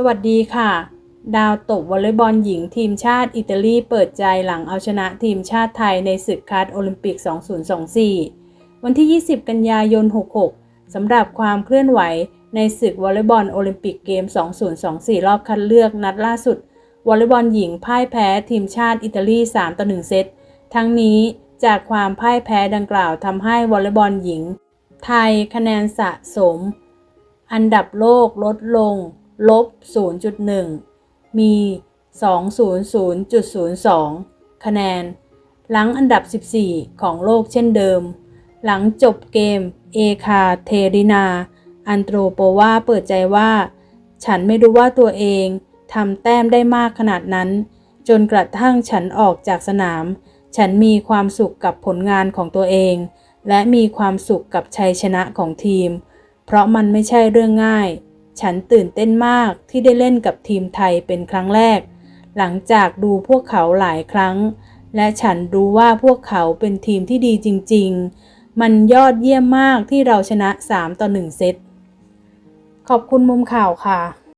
สวัสดีค่ะ ดาวตบวอลเลย์บอลหญิงทีมชาติอิตาลีเปิดใจหลังเอาชนะทีมชาติไทยในศึกคัดโอลิมปิก 2024 วันที่ 20 กันยายน 66 สำหรับความเคลื่อนไหวในศึกวอลเลย์บอลโอลิมปิกเกม 2024 รอบคัดเลือกนัดล่าสุดวอลเลย์บอลหญิงพ่ายแพ้ทีมชาติอิตาลี 3 ต่อ 1 เซต ทั้งนี้จากความพ่ายแพ้ดังกล่าวทำให้วอลเลย์บอลหญิง ไทยคะแนนสะสม อันดับโลกลดลง ลบ 0.1 มี 200.02 คะแนน หลังอันดับ 14 ของโลกเช่นเดิม หลังจบเกม เอคาเทรินา อันโตรโปวาเปิดใจว่า ฉันไม่รู้ว่าตัวเองทำแต้มได้มากขนาดนั้น จนกระทั่งฉันออกจากสนาม ฉันมีความสุขกับผลงานของตัวเอง และมีความสุขกับชัยชนะของทีม เพราะมันไม่ใช่เรื่องง่าย ฉันตื่นเต้นมากที่ได้เล่นกับทีมไทยเป็นครั้งแรก หลังจากดูพวกเขาหลายครั้ง และฉันรู้ว่าพวกเขาเป็นทีมที่ดีจริง ๆ มันยอดเยี่ยมมากที่เราชนะ 3 ต่อ 1 เซต ขอบคุณมุมข่าวค่ะ